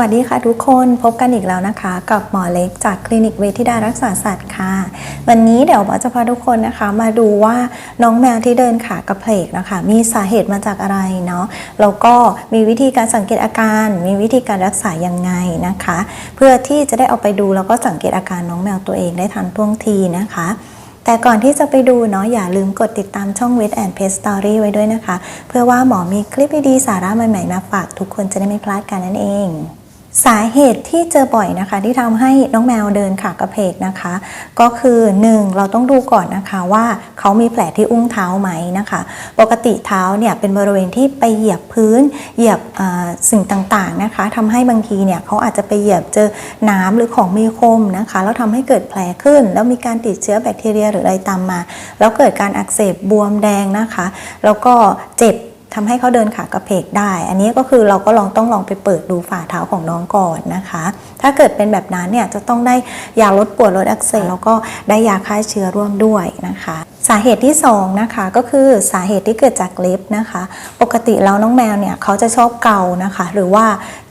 วัสดีค่ะทุกคนพบกันอีกแล้วนะคะ กับหมอเล็กจากคลินิกเวทิดารักษาสัตว์ค่ะ วันนี้เดี๋ยวหมอจะพาทุกคนนะคะ มาดูว่าน้องแมวที่เดินขากระเพลกนะคะ มีสาเหตุมาจากอะไรเนาะแล้วก็มีวิธีการสังเกตอาการ มีวิธีการรักษายังไงนะคะ เพื่อที่จะได้เอาไปดูแล้วก็สังเกตอาการน้องแมวตัวเองได้ทันท่วงทีนะคะแต่ก่อนที่จะไปดูเนาะอย่าลืมกดติดตามช่อง w e t and Pet Story ไว้ด้วยนะคะ เพื่อว่าหมอมีคลิปดีๆสาระใหม่ๆมาฝากทุกคนจะได้ไม่พลาดกันนั่นเอง สาเหตุที่เจอบ่อยนะคะที่ทำให้น้องแมวเดินขากระเพกนะคะ ก็คือ 1. เราต้องดูก่อนนะคะว่าเขามีแผลที่อุ้งเท้าไหมนะคะ ปกติเท้าเนี่ยเป็นบริเวณที่ไปเหยียบพื้น เหยียบสิ่งต่างๆนะคะทำให้บางทีเนี่ยเขาอาจจะไปเหยียบเจอน้ำหรือของมีคมนะคะแล้วทำให้เกิดแผลขึ้น แล้วมีการติดเชื้อแบคทีเรียหรืออะไรตามมา แล้วเกิดการอักเสบบวมแดงนะคะ แล้วก็เจ็บ ทำให้เขาเดินขากระเพกได้ อันนี้ก็คือเราก็ลองต้องลองไปเปิดดูฝ่าเท้าของน้องก่อนนะคะ ถ้าเกิดเป็นแบบนั้นเนี่ยจะต้องได้ยาลดปวดลดอักเสบแล้วก็ได้ยาฆ่าเชื้อร่วมด้วยนะคะ สาเหตุที่2นะคะก็คือสาเหตุที่เกิดจากเล็บนะคะ ปกติแล้วน้องแมวเนี่ยเขาจะชอบเกานะคะ หรือว่า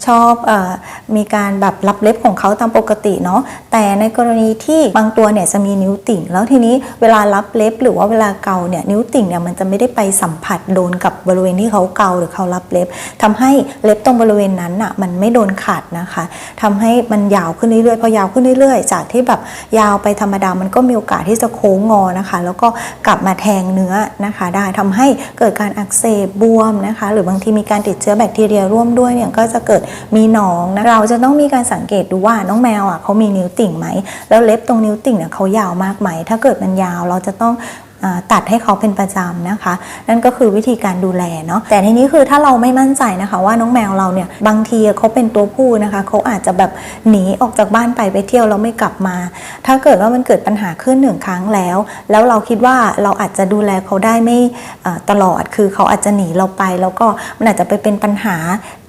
ชอบเออ มีการแบบรับเล็บของเขาตามปกติเนาะแต่ในกรณีที่บางตัวเนี่ยจะมีนิ้วติ่ง แล้วทีนี้เวลารับเล็บหรือว่าเวลาเกาเนี่ยนิ้วติ่งเนี่ยมันจะไม่ได้ไปสัมผัสโดนกับบริเวณที่เขาเกาหรือเขารับเล็บทำให้เล็บตรงบริเวณนั้นอะมันไม่โดนขัดนะคะทำให้มันยาวขึ้นเรื่อยๆพอยาวขึ้นเรื่อยๆ จากที่แบบยาวไปธรรมดามันก็มีโอกาสที่จะโค้งงอนะคะ แล้วก็กลับมาแทงเนื้อนะคะ ได้ทำให้เกิดการอักเสบบวมนะคะ หรือบางทีมีการติดเชื้อแบคทีเรียร่วมด้วยเนี่ยก็จะเกิดมีหนองนะคะเราจะต้องมีการสังเกตดูว่าน้องแมวอะเขามีนิ้วติ่งไหม แล้วเล็บตรงนิ้วติ่งเนี่ยเขายาวมากไหม ถ้าเกิดมันยาวเราจะต้องตัดให้เขาเป็นประจำนะคะ นั่นก็คือวิธีการดูแลเนาะแต่ทีนี้คือถ้าเราไม่มั่นใจนะคะว่าน้องแมวเราเนี่ยบางทีเขาเป็นตัวผู้นะคะเขาอาจจะแบบหนีออกจากบ้านไปไปเที่ยวแล้วไม่กลับมา ถ้าเกิดว่ามันเกิดปัญหาขึ้นหนึ่งครั้งแล้ว แล้วเราคิดว่าเราอาจจะดูแลเขาได้ไม่ตลอดคือเขาอาจจะหนีเราไป แล้วก็มันอาจจะไปเป็นปัญหา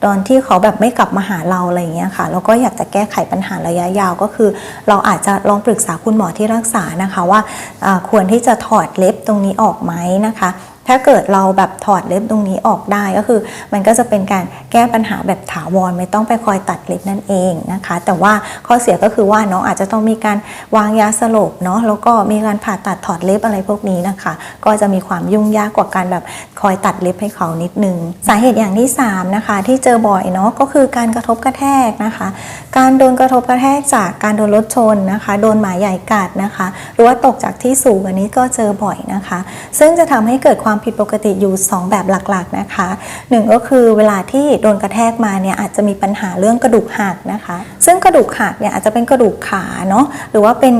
ตอนที่เขาแบบไม่กลับมาหาเราอะไรอย่างเงี้ยค่ะแล้วก็อยากจะแก้ไขปัญหาระยะยาวก็คือ เราอาจจะลองปรึกษาคุณหมอที่รักษานะคะว่าอ่าควรที่จะถอดเล็บตรงนี้ออกไหมนะคะ ถ้าเกิดเราแบบถอดเล็บตรงนี้ออกได้ก็คือ มันก็จะเป็นการแก้ปัญหาแบบถาวรไม่ต้องไปคอยตัดเล็บนั่นเองนะคะ แต่ว่าข้อเสียก็คือว่าน้องอาจจะต้องมีการวางยาสลบเนาะแล้วก็มีการผ่าตัดถอดเล็บอะไรพวกนี้นะคะ ก็จะมีความยุ่งยากกว่าการแบบคอยตัดเล็บให้เขานิดนึง สาเหตุอย่างที่สามนะคะ ที่เจอบ่อยเนาะก็คือการกระทบกระแทกนะคะ การโดนกระทบกระแทกจากการโดนรถชนนะคะ โดนหมาใหญ่กัดนะคะ หรือว่าตกจากที่สูงอันนี้ก็เจอบ่อยนะคะ ซึ่งจะทำให้เกิดความผิดปกติอยู่ 2 แบบหลักๆนะคะหนึ่งก็คือเวลาที่โดนกระแทกมาเนี่ยอาจจะมีปัญหาเรื่องกระดูกหักนะคะ ซึ่งกระดูกหักเนี่ยอาจจะเป็นกระดูกขาเนาะหรือว่าเป็น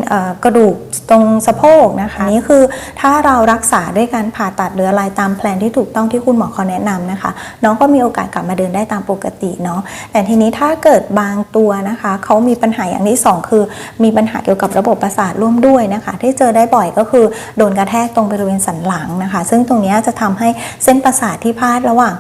กระดูกตรงสะโพกนะคะนี้คือถ้าเรารักษาด้วยการผ่าตัดหรืออะไรตามแผนที่ถูกต้องที่คุณหมอเขาแนะนำนะคะ น้องก็มีโอกาสกลับมาเดินได้ตามปกติเนาะแต่ทีนี้ถ้าเกิดบางตัวนะคะเขามีปัญหาอย่างที่สองคือ มีปัญหาเกี่ยวกับระบบประสาทร่วมด้วยนะคะ ที่เจอได้บ่อยก็คือโดนกระแทกตรงบริเวณสันหลังนะคะ ซึ่งตรงนี้จะทำให้เส้นประสาทที่พาดระหว่าง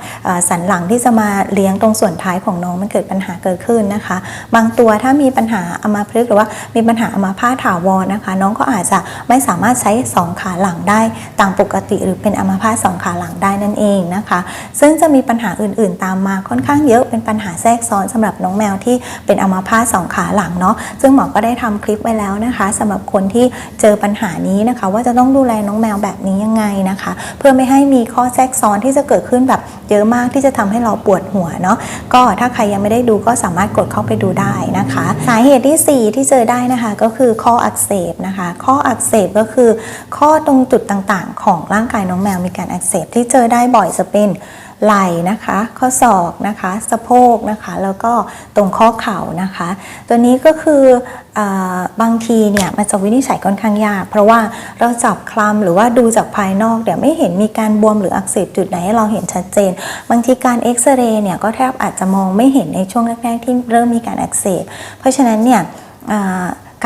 สันหลังที่จะมาเลี้ยงตรงส่วนท้ายของน้องมันเกิดปัญหาเกิดขึ้นนะคะ บางตัวถ้ามีปัญหาอัมาพฤกหรือว่ามีปัญหาอัมาพาตถาวรนะคะ น้องก็อาจจะไม่สามารถใช้สองขาหลังได้ตามปกติ หรือเป็นอัมาพาตสองขาหลังได้นั่นเองนะคะ ซึ่งจะมีปัญหาอื่นๆ ตามมาค่อนข้างเยอะเป็นปัญหาแทรกซ้อนสำหรับน้องแมวที่เป็นอัมาพาตสองขาหลังเนาะซึ่งหมอก็ได้ทำคลิปไว้แล้วนะคะสำหรับคนที่เจอปัญหานี้นะคะ ว่าจะต้องดูแลน้องแมวแบบนี้ยังไงนะคะ เพื่อไม่ให้มีข้อแทรกซ้อนที่จะเกิดขึ้นแบบเยอะมากที่จะทำให้เราปวดหัวเนาะก็ถ้าใครยังไม่ได้ดูก็สามารถกดเข้าไปดูได้นะคะ สาเหตุที่ 4 ที่เจอได้นะคะก็คือข้ออักเสบนะคะ ข้ออักเสบก็คือ ข้อตรงจุดต่างๆ ของร่างกายน้องแมวมีการอักเสบที่เจอได้บ่อยจะเป็น ไหล่นะคะ ข้อศอกนะคะ สะโพกนะคะ แล้วก็ตรงข้อเข่านะคะ ตัวนี้ก็คืออบางทีเนี่ยมันจะวินิจฉัยค่อนข้างยาก เพราะว่าเราจับคลำหรือว่าดูจากภายนอกเดี๋ยวไม่เห็นมีการบวมหรืออักเสบจุดไหนให้เราเห็นชัดเจน บางทีการเอ็กซเรย์เนี่ยก็แทบอาจจะมองไม่เห็นในช่วงแรกๆที่เริ่มมีการอักเสบ เพราะฉะนั้นเนี่ย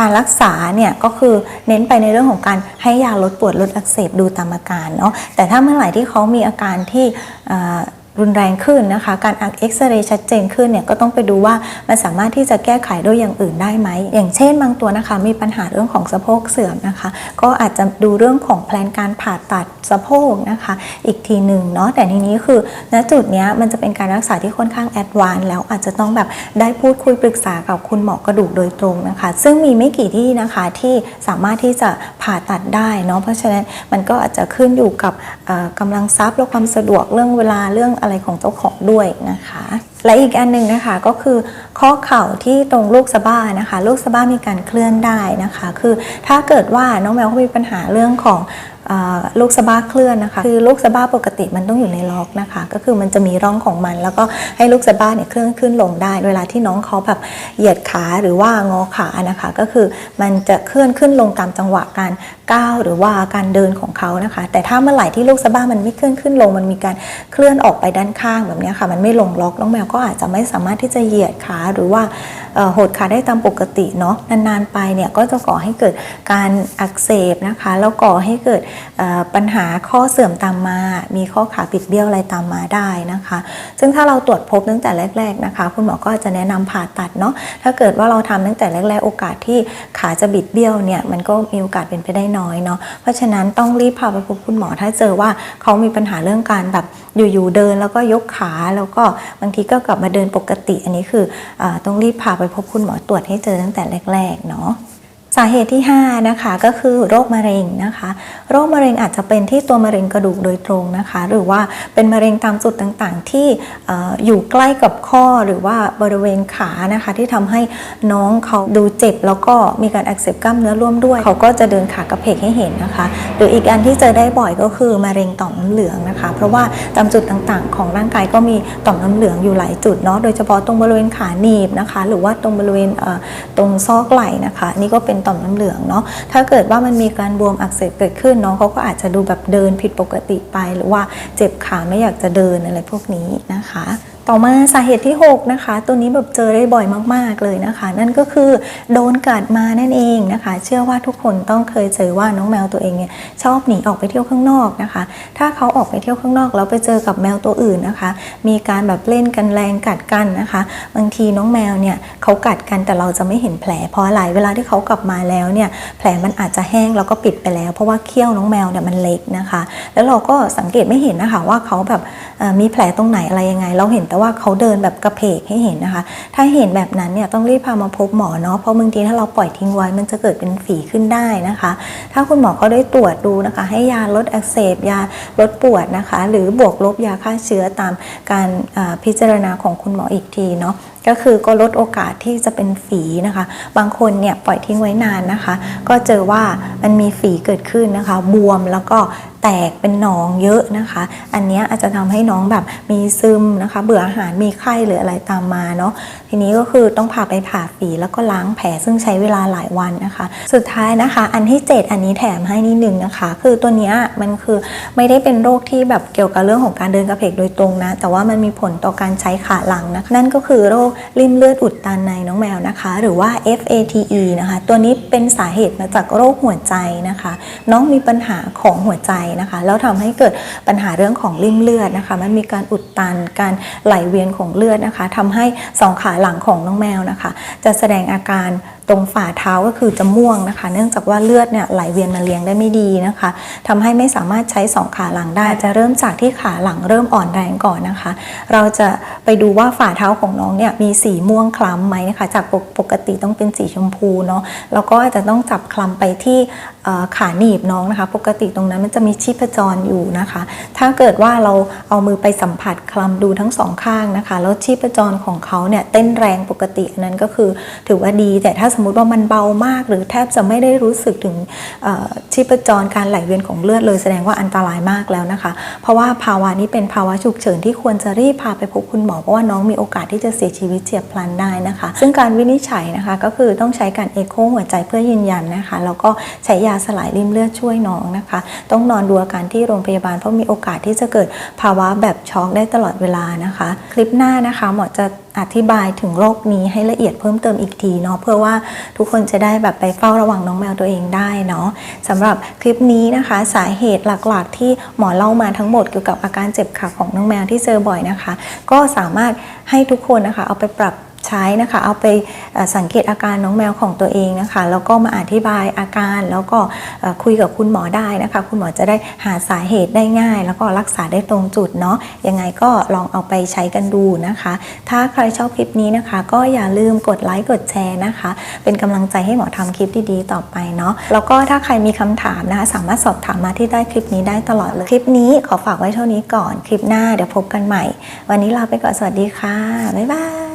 การรักษาเนี่ยก็คือเน้นไปในเรื่องของการให้ยาลดปวดลดอักเสบดูตามอาการเนาะแต่ถ้าเมื่อไหร่ที่เขามีอาการที่ รุนแรงขึ้นนะคะ การอักเอ็กซเรย์ชัดเจนขึ้นเนี่ยก็ต้องไปดูว่ามันสามารถที่จะแก้ไขด้วยอย่างอื่นได้ไหม อย่างเช่นบางตัวนะคะ มีปัญหาเรื่องของสะโพกเสื่อมนะคะ ก็อาจจะดูเรื่องของแพลนการผ่าตัดสะโพกนะคะ อีกทีหนึ่งเนาะแต่ทีนี้คือณจุดเนี้ยมันจะเป็นการรักษาที่ค่อนข้างแอดวานซ์แล้วอาจจะต้องแบบได้พูดคุยปรึกษากับคุณหมอกระดูกโดยตรงนะคะ ซึ่งมีไม่กี่ที่นะคะที่สามารถที่จะผ่าตัดได้เนาะเพราะฉะนั้นมันก็อาจจะขึ้นอยู่กับเอ่อกำลังทรัพย์และความสะดวกเรื่องเวลาเรื่องอะไรของเจ้าของด้วยนะคะ และอีกอันหนึ่งนะคะก็คือ ข้อเข่าที่ตรงลูกสะบ้านะคะ ลูกสะบ้ามีการเคลื่อนได้นะคะ คือถ้าเกิดว่าน้องแมวเขามีปัญหาเรื่องของลูกสะบ้าเคลื่อนนะคะ คือลูกสะบ้าปกติมันต้องอยู่ในล็อกนะคะ ก็คือมันจะมีร่องของมัน แล้วก็ให้ลูกสะบ้าเนี่ยเคลื่อนขึ้นลงได้ เวลาที่น้องเขาแบบเหยียดขาหรือว่างอขานะคะ ก็คือมันจะเคลื่อนขึ้นลงตามจังหวะการก้าวหรือว่าการเดินของเขานะคะ แต่ถ้าเมื่อไหร่ที่ลูกสะบ้ามันไม่เคลื่อนขึ้นลง มันมีการเคลื่อนออกไปด้านข้างแบบนี้ค่ะ มันไม่ลงล็อกน้องแมวก็อาจจะไม่สามารถที่จะเหยียดขาหรือว่าหดขาได้ตามปกติเนาะนานๆไปเนี่ยก็จะก่อให้เกิดการอักเสบนะคะแล้วก่อให้เกิดปัญหาข้อเสื่อมตามมา มีข้อขาบิดเบี้ยวอะไรตามมาได้นะคะ ซึ่งถ้าเราตรวจพบตั้งแต่แรก ๆนะคะ คุณหมอก็จะแนะนำผ่าตัดเนาะถ้าเกิดว่าเราทำตั้งแต่แรก ๆ โอกาสที่ขาจะบิดเบี้ยวเนี่ยมันก็มีโอกาสเป็นไปได้น้อยเนาะเพราะฉะนั้นต้องรีบพาไปพบคุณหมอถ้าเจอว่าเขามีปัญหาเรื่องการแบบอยู่ๆเดินแล้วก็ยกขาแล้วก็บางทีก็กลับมาเดินปกติ อันนี้คืออต้องรีบพาไปพบคุณหมอตรวจให้เจอตั้งแต่แรกๆเนาะ สาเหตุที่5นะคะก็คือโรคมะเร็งนะคะ โรคมะเร็งอาจจะเป็นที่ตัวมะเร็งกระดูกโดยตรงนะคะ หรือว่าเป็นมะเร็งตามจุดต่างๆ ที่ออยู่ใกล้กับข้อหรือว่าบริเวณขานะคะ ที่ทำให้น้องเขาดูเจ็บ แล้วก็มีการอักเสบกล้ามเนื้อร่วมด้วย เขาก็จะเดินขากระเพกให้เห็นนะคะ หรืออีกอันที่เจอได้บ่อยก็คือมะเร็งต่อมน้ำเหลืองนะคะ เพราะว่าตามจุดต่างๆ ของร่างกายก็มีต่อมน้ำเหลืองอยู่หลายจุดเนาะโดยเฉพาะตรงบริเวณขาหนีบนะคะ หรือว่าตรงบริเวณตรงซอกไหล่นะคะ นี่ก็เป็นต่อมน้ำเหลืองเนาะถ้าเกิดว่ามันมีการบวมอักเสบเกิดขึ้นน้องเขาก็อาจจะดูแบบเดินผิดปกติไป หรือว่าเจ็บขาไม่อยากจะเดินอะไรพวกนี้นะคะ ต่อมาสาเหตุที่ 6 นะคะ ตัวนี้แบบเจอได้บ่อยมาก ๆ เลยนะคะ นั่นก็คือโดนกัดมานั่นเองนะคะ เชื่อว่าทุกคนต้องเคยเจอว่าน้องแมวตัวเองเนี่ยชอบหนีออกไปเที่ยวข้างนอกนะคะ ถ้าเขาออกไปเที่ยวข้างนอกแล้วไปเจอกับแมวตัวอื่นนะคะ มีการแบบเล่นกันแรงกัดกันนะคะ บางทีน้องแมวเนี่ยเขากัดกันแต่เราจะไม่เห็นแผลเพราะอะไรเวลาที่เขากลับมาแล้วเนี่ยแผลมันอาจจะแห้งแล้วก็ปิดไปแล้ว เพราะว่าเขี้ยวน้องแมวเนี่ยมันเล็กนะคะ แล้วเราก็สังเกตไม่เห็นนะคะว่าเขาแบบมีแผลตรงไหนอะไรยังไงเราเห็นแต่ว่าเขาเดินแบบกระเพกให้เห็นนะคะ ถ้าเห็นแบบนั้นเนี่ยต้องรีบพามาพบหมอเนาะเพราะบางทีถ้าเราปล่อยทิ้งไว้มันจะเกิดเป็นฝีขึ้นได้นะคะ ถ้าคุณหมอเขาได้ตรวจดูนะคะ ให้ยาลดอักเสบยาลดปวดนะคะ หรือบวกลบยาฆ่าเชื้อตามการพิจารณาของคุณหมออีกทีเนาะก็คือก็ลดโอกาสที่จะเป็นฝีนะคะ บางคนเนี่ยปล่อยทิ้งไว้นานนะคะ ก็เจอว่ามันมีฝีเกิดขึ้นนะคะ บวมแล้วก็แตกเป็นหนองเยอะนะคะ อันนี้อาจจะทำให้น้องแบบมีซึมนะคะ เบื่ออาหารมีไข้หรืออะไรตามมาเนาะทีนี้ก็คือต้องพาไปผ่าฝีแล้วก็ล้างแผลซึ่งใช้เวลาหลายวันนะคะ สุดท้ายนะคะ อันที่ 7 อันนี้แถมให้นิดนึงนะคะ คือตัวเนี้ยมันคือไม่ได้เป็นโรคที่แบบเกี่ยวกับเรื่องของการเดินกระเพกโดยตรงนะ แต่ว่ามันมีผลต่อการใช้ขาหลังนะะนั่นก็คือโรคริ่มเลือดอุดตันในน้องแมวนะคะ หรือว่า FATE นะคะ ตัวนี้เป็นสาเหตุมาจากโรคหัวใจนะคะ น้องมีปัญหาของหัวใจนะคะ แล้วทำให้เกิดปัญหาเรื่องของริ่มเลือดนะคะ มันมีการอุดตันการไหลเวียนของเลือดนะคะทำให้สองขาหลังของน้องแมวนะคะ จะแสดงอาการ ตรงฝ่าเท้าก็คือจะม่วงนะคะ เนื่องจากว่าเลือดเนี่ยไหลเวียนมาเลี้ยงได้ไม่ดีนะคะทำให้ไม่สามารถใช้สองขาหลังได้จะเริ่มจากที่ขาหลังเริ่มอ่อนแรงก่อนนะคะ เราจะไปดูว่าฝ่าเท้าของน้องเนี่ยมีสีม่วงคล้ำไหมนะคะ จากปกติต้องเป็นสีชมพูเนาะแล้วก็อาจจะต้องจับคลำไปที่ขาหนีบน้องนะคะ ปกติตรงนั้นมันจะมีชีพจรอยู่นะคะ ถ้าเกิดว่าเราเอามือไปสัมผัสคลำดูทั้งสองข้างนะคะ แล้วชีพจรของเขาเนี่ยเต้นแรงปกตินนั้นก็คือถือว่าดีแต่ถ้าสมมติว่ามันเบามาก หรือแทบจะไม่ได้รู้สึกถึงชีพจรการไหลเวียนของเลือดเลยแสดงว่าอันตรายมากแล้วนะคะ เพราะว่าภาวะนี้เป็นภาวะฉุกเฉินที่ควรจะรีบพาไปพบคุณหมอเพราะว่าน้องมีโอกาสที่จะเสียชีวิตเฉียบพลันได้นะคะ ซึ่งการวินิจฉัยนะคะก็คือต้องใช้การเอ็กโคหัวใจเพื่อยืนยันนะคะแล้วก็ใช้ยาสลายริ่มเลือดช่วยน้องนะคะ ต้องนอนดูอาการที่โรงพยาบาลเพราะมีโอกาสที่จะเกิดภาวะแบบช็อกได้ตลอดเวลานะคะ คลิปหน้านะคะหมอจะอธิบายถึงโรคนี้ให้ละเอียดเพิ่มเติมอีกทีเนาะเพื่อว่าทุกคนจะได้แบบไปเฝ้าระวังน้องแมวตัวเองได้เนาะสำหรับคลิปนี้นะคะ สาเหตุหลักๆ ที่หมอเล่ามาทั้งหมดเกี่ยวกับอาการเจ็บขาของน้องแมวที่เจอบ่อยนะคะ ก็สามารถให้ทุกคนนะคะเอาไปปรับ ใช้นะคะ เอาไปสังเกตอาการน้องแมวของตัวเองนะคะ แล้วก็มาอธิบายอาการแล้วก็คุยกับคุณหมอได้นะคะ คุณหมอจะได้หาสาเหตุได้ง่าย แล้วก็รักษาได้ตรงจุดเนาะยังไงก็ลองเอาไปใช้กันดูนะคะ ถ้าใครชอบคลิปนี้นะคะ ก็อย่าลืมกดไลค์กดแชร์นะคะ เป็นกำลังใจให้หมอทำคลิปดีๆต่อไปเนาะแล้วก็ถ้าใครมีคำถามนะคะ สามารถสอบถามมาที่ใต้คลิปนี้ได้ตลอดเลยคลิปนี้ขอฝากไว้เท่านี้ก่อนคลิปหน้าเดี๋ยวพบกันใหม่ วันนี้ลาไปก่อนสวัสดีค่ะบ๊ายบาย